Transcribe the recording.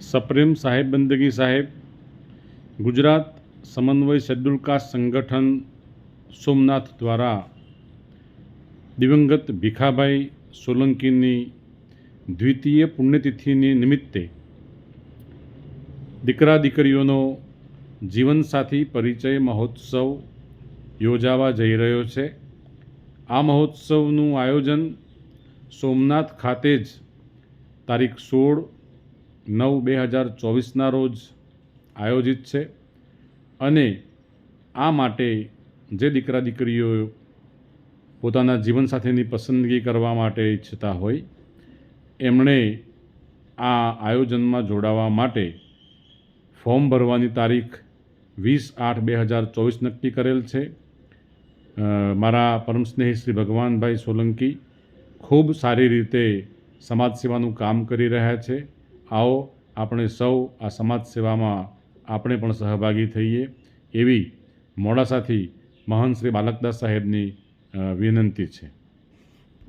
સપ્રેમ સાહેબ બંદગી સાહેબ, ગુજરાત સમન્વય શેડ્યુલ કાસ્ટ સંગઠન સોમનાથ દ્વારા દિવંગત ભીખાભાઈ સોલંકીની દ્વિતીય પુણ્યતિથિની નિમિત્તે દીકરા દીકરીઓનો જીવનસાથી પરિચય મહોત્સવ યોજાવા જઈ રહ્યો છે. આ મહોત્સવનું આયોજન સોમનાથ ખાતે જ તારીખ સોળ નવ બે હજાર ચોવીસના રોજ આયોજિત છે. અને આ માટે જે દીકરા દીકરીઓ પોતાના જીવનસાથીની પસંદગી કરવા માટે ઈચ્છતા હોય, એમણે આ આયોજનમાં જોડાવા માટે ફોર્મ ભરવાની તારીખ વીસ આઠ બે હજાર ચોવીસ નક્કી કરેલ છે. મારા પરમ સ્નેહી શ્રી ભગવાનભાઈ સોલંકી ખૂબ સારી રીતે સમાજ સેવાનું કામ કરી રહ્યા છે. આવો, આપણે સૌ આ સમાજ સેવામાં આપણે પણ સહભાગી થઈએ એવી મોડાસાથી મહંત શ્રી બાલકદાસ સાહેબની વિનંતી છે.